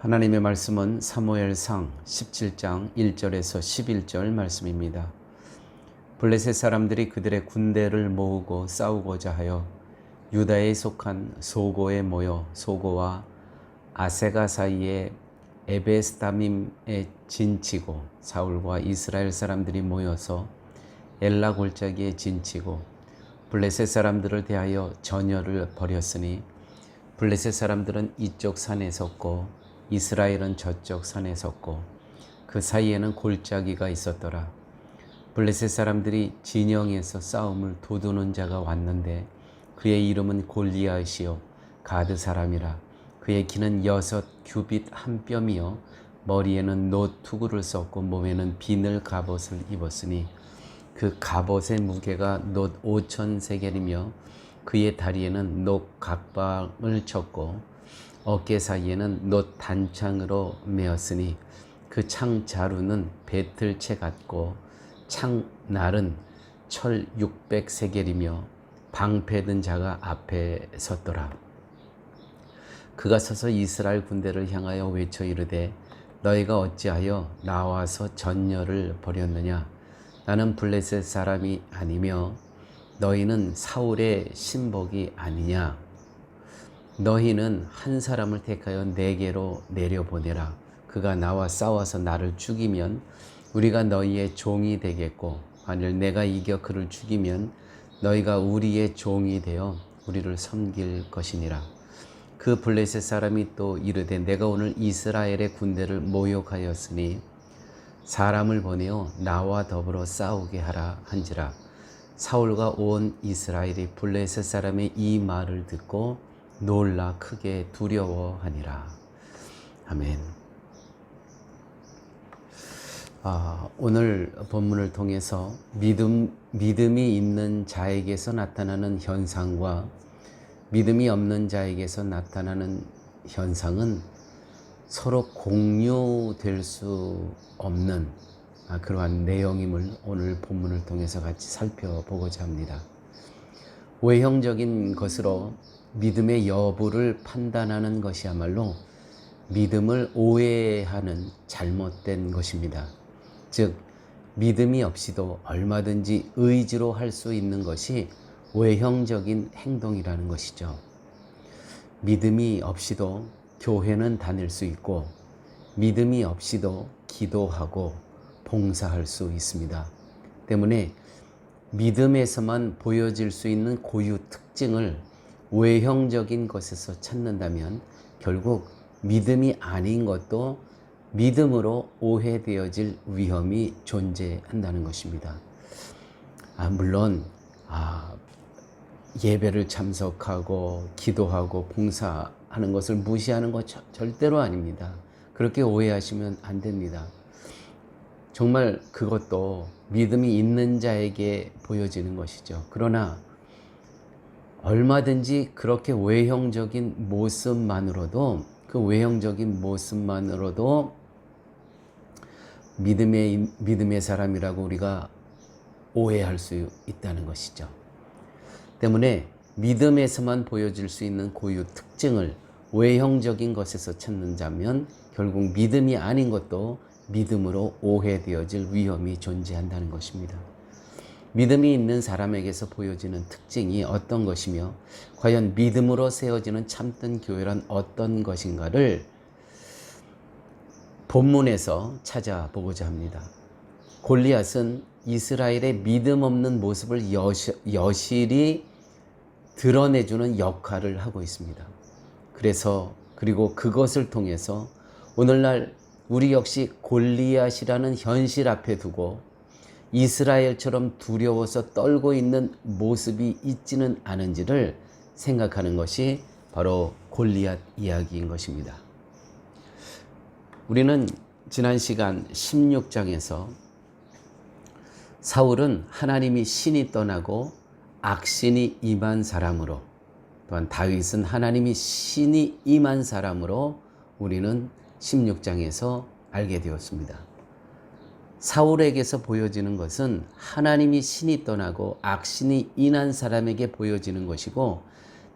하나님의 말씀은 사무엘상 17장 1절에서 11절 말씀입니다. 블레셋 사람들이 그들의 군대를 모으고 싸우고자 하여 유다에 속한 소고에 모여 소고와 아세가 사이에 에베스다밈에 진치고 사울과 이스라엘 사람들이 모여서 엘라 골짜기에 진치고 블레셋 사람들을 대하여 전열을 벌였으니 블레셋 사람들은 이쪽 산에 섰고 이스라엘은 저쪽 산에 섰고 그 사이에는 골짜기가 있었더라. 블레셋 사람들이 진영에서 싸움을 도두는 자가 왔는데 그의 이름은 골리앗이요 가드 사람이라 그의 키는 여섯 규빗 한 뼘이요 머리에는 노 투구를 썼고 몸에는 비늘 갑옷을 입었으니 그 갑옷의 무게가 놋 오천 세겔이며 그의 다리에는 녹 각방을 쳤고 어깨 사이에는 놋 단창으로 메었으니 그 창 자루는 배틀채 같고 창 날은 철 600세겔이며 방패든 자가 앞에 섰더라. 그가 서서 이스라엘 군대를 향하여 외쳐 이르되 너희가 어찌하여 나와서 전열을 벌였느냐 나는 블레셋 사람이 아니며 너희는 사울의 신복이 아니냐 너희는 한 사람을 택하여 내게로 내려보내라. 그가 나와 싸워서 나를 죽이면 우리가 너희의 종이 되겠고 만일 내가 이겨 그를 죽이면 너희가 우리의 종이 되어 우리를 섬길 것이니라. 그 블레셋 사람이 또 이르되 내가 오늘 이스라엘의 군대를 모욕하였으니 사람을 보내어 나와 더불어 싸우게 하라 한지라. 사울과 온 이스라엘이 블레셋 사람의 이 말을 듣고 놀라 크게 두려워하니라 아멘. 아, 오늘 본문을 통해서 믿음 믿음이 있는 자에게서 나타나는 현상과 믿음이 없는 자에게서 나타나는 현상은 서로 공유될 수 없는 아, 그러한 내용임을 오늘 본문을 통해서 같이 살펴보고자 합니다. 외형적인 것으로 믿음의 여부를 판단하는 것이야말로 믿음을 오해하는 잘못된 것입니다. 즉, 믿음이 없이도 얼마든지 의지로 할 수 있는 것이 외형적인 행동이라는 것이죠. 믿음이 없이도 교회는 다닐 수 있고, 믿음이 없이도 기도하고 봉사할 수 있습니다. 때문에 믿음에서만 보여질 수 있는 고유 특징을 외형적인 것에서 찾는다면 결국 믿음이 아닌 것도 믿음으로 오해되어질 위험이 존재한다는 것입니다. 아, 물론 아, 예배를 참석하고 기도하고 봉사하는 것을 무시하는 것 절대로 아닙니다. 그렇게 오해하시면 안 됩니다. 정말 그것도 믿음이 있는 자에게 보여지는 것이죠. 그러나 얼마든지 그렇게 외형적인 모습만으로도 그 외형적인 모습만으로도 믿음의 믿음의 사람이라고 우리가 오해할 수 있다는 것이죠. 때문에 믿음에서만 보여질 수 있는 고유 특징을 외형적인 것에서 찾는다면 결국 믿음이 아닌 것도 믿음으로 오해되어질 위험이 존재한다는 것입니다. 믿음이 있는 사람에게서 보여지는 특징이 어떤 것이며 과연 믿음으로 세워지는 참된 교회란 어떤 것인가를 본문에서 찾아보고자 합니다. 골리앗은 이스라엘의 믿음 없는 모습을 여실히 드러내주는 역할을 하고 있습니다. 그래서 그리고 그것을 통해서 오늘날 우리 역시 골리앗이라는 현실 앞에 두고 이스라엘처럼 두려워서 떨고 있는 모습이 있지는 않은지를 생각하는 것이 바로 골리앗 이야기인 것입니다. 우리는 지난 시간 16장에서 사울은 하나님이 신이 떠나고 악신이 임한 사람으로 또한 다윗은 하나님이 신이 임한 사람으로 우리는 16장에서 알게 되었습니다. 사울에게서 보여지는 것은 하나님이 신이 떠나고 악신이 인한 사람에게 보여지는 것이고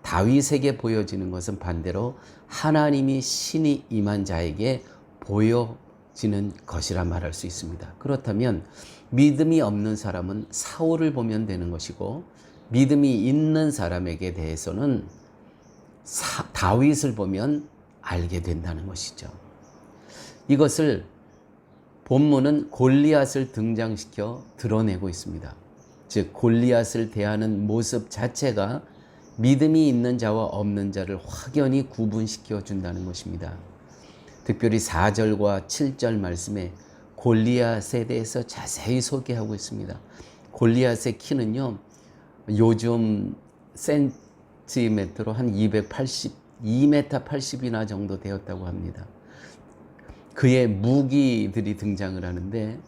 다윗에게 보여지는 것은 반대로 하나님이 신이 임한 자에게 보여지는 것이라 말할 수 있습니다. 그렇다면 믿음이 없는 사람은 사울을 보면 되는 것이고 믿음이 있는 사람에게 대해서는 사, 다윗을 보면 알게 된다는 것이죠. 이것을 본문은 골리앗을 등장시켜 드러내고 있습니다. 즉 골리앗을 대하는 모습 자체가 믿음이 있는 자와 없는 자를 확연히 구분시켜 준다는 것입니다. 특별히 4절과 7절 말씀에 골리앗에 대해서 자세히 소개하고 있습니다. 골리앗의 키는요, 요즘 센티메트로 한 280, 2m 80이나 정도 되었다고 합니다. 그의 무기들이 등장을 하는데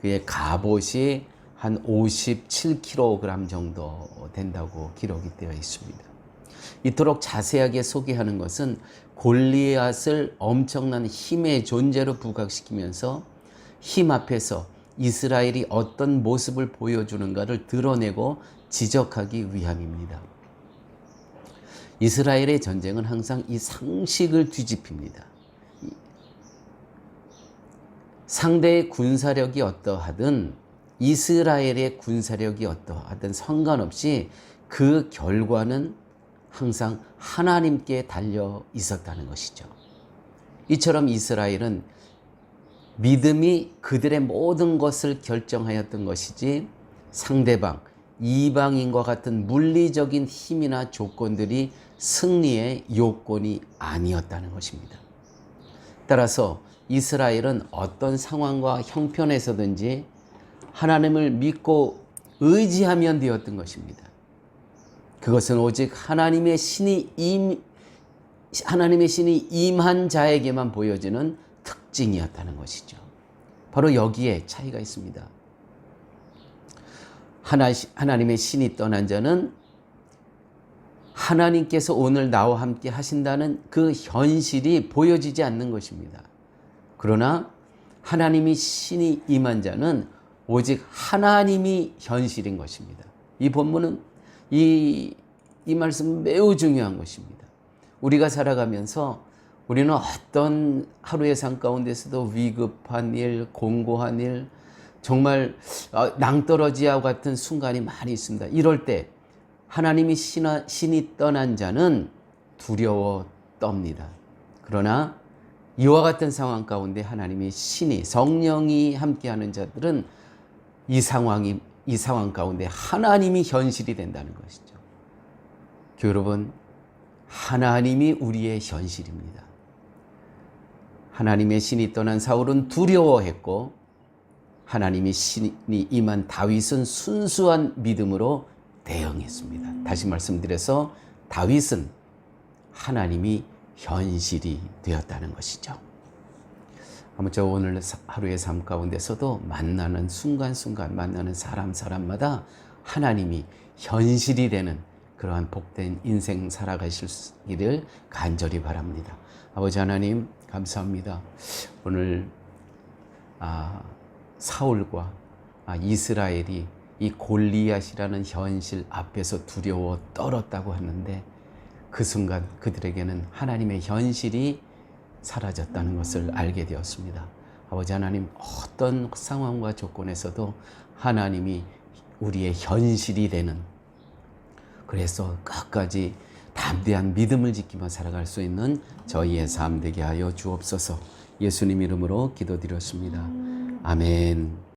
그의 갑옷이 한 57kg 정도 된다고 기록이 되어 있습니다. 이토록 자세하게 소개하는 것은 골리앗을 엄청난 힘의 존재로 부각시키면서 힘 앞에서 이스라엘이 어떤 모습을 보여주는가를 드러내고 지적하기 위함입니다. 이스라엘의 전쟁은 항상 이 상식을 뒤집힙니다. 상대의 군사력이 어떠하든 이스라엘의 군사력이 어떠하든 상관없이 그 결과는 항상 하나님께 달려 있었다는 것이죠. 이처럼 이스라엘은 믿음이 그들의 모든 것을 결정하였던 것이지 상대방, 이방인과 같은 물리적인 힘이나 조건들이 승리의 요건이 아니었다는 것입니다. 따라서 이스라엘은 어떤 상황과 형편에서든지 하나님을 믿고 의지하면 되었던 것입니다. 그것은 오직 하나님의 신이 임 하나님의 신이 임한 자에게만 보여지는 특징이었다는 것이죠. 바로 여기에 차이가 있습니다. 하나, 하나님의 신이 떠난 자는 하나님께서 오늘 나와 함께 하신다는 그 현실이 보여지지 않는 것입니다. 그러나 하나님이 신이 임한 자는 오직 하나님이 현실인 것입니다. 이 본문은 이, 이 말씀 매우 중요한 것입니다. 우리가 살아가면서 우리는 어떤 하루의 삶 가운데서도 위급한 일, 공고한 일, 정말 어, 낭떠러지와 같은 순간이 많이 있습니다. 이럴 때 하나님이 신이 떠난 자는 두려워 떱니다. 그러나 이와 같은 상황 가운데 하나님이 신이 성령이 함께하는 자들은 이 상황이 이 상황 가운데 하나님이 현실이 된다는 것이죠. 여러분, 하나님이 우리의 현실입니다. 하나님의 신이 떠난 사울은 두려워했고 하나님이 신이 임한 다윗은 순수한 믿음으로 대응했습니다. 다시 말씀드려서 다윗은 하나님이 현실이 되었다는 것이죠. 아무쪼 오늘 하루의 삶 가운데서도 만나는 순간순간 만나는 사람 사람마다 하나님이 현실이 되는 그러한 복된 인생 살아가시기를 간절히 바랍니다. 아버지 하나님 감사합니다. 오늘 아, 사울과 아, 이스라엘이 이 골리앗이라는 현실 앞에서 두려워 떨었다고 하는데 그 순간 그들에게는 하나님의 현실이 사라졌다는 것을 알게 되었습니다. 아버지 하나님 어떤 상황과 조건에서도 하나님이 우리의 현실이 되는 그래서 끝까지 담대한 믿음을 지키며 살아갈 수 있는 저희의 삶 되게 하여 주옵소서. 예수님 이름으로 기도드렸습니다. 아멘.